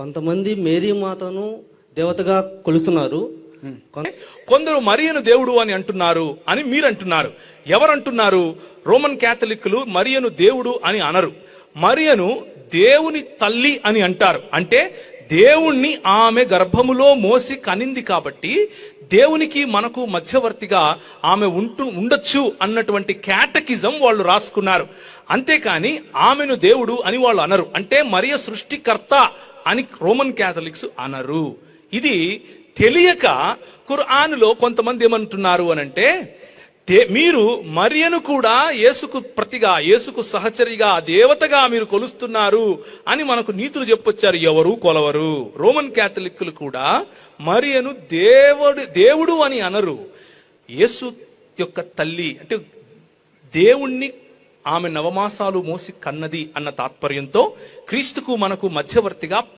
కొంతమంది మేరీ మాతను దేవతగా కొలుస్తున్నారు. కొందరు మరియను దేవుడు అని అంటున్నారు అని మీరు అంటున్నారు ఎవరంటున్నారు? రోమన్ క్యాథలిక్లు మరియను దేవుడు అని అనరు. మరియను దేవుని తల్లి అని అంటారు. అంటే దేవుణ్ణి ఆమె గర్భములో మోసి కనింది కాబట్టి దేవునికి మనకు మధ్యవర్తిగా ఆమె ఉంటు ఉండొచ్చు అన్నటువంటి క్యాటకిజం వాళ్ళు రాసుకున్నారు. అంతేకాని ఆమెను దేవుడు అని వాళ్ళు అనరు. అంటే మరియ సృష్టికర్త అని రోమన్ క్యాథలిక్స్ అనరు. ఇది తెలియక ఖురాన్లో కొంతమంది ఏమంటున్నారు అని అంటే మీరు మరియను కూడా యేసుకు ప్రతిగా యేసుకు సహచరిగా దేవతగా మీరు కొలుస్తున్నారు అని మనకు నీతులు చెప్పొచ్చారు. ఎవరు? కొలవరు. రోమన్ క్యాథలిక్లు కూడా మరియను దేవుడు దేవుడు అని అనరు. యేసు యొక్క తల్లి అంటే దేవుణ్ణి ఆమె నవమాసాలు మోసి కన్నది అన్న తాత్పర్యంతో క్రీస్తుకు మనకు మధ్యవర్తిగా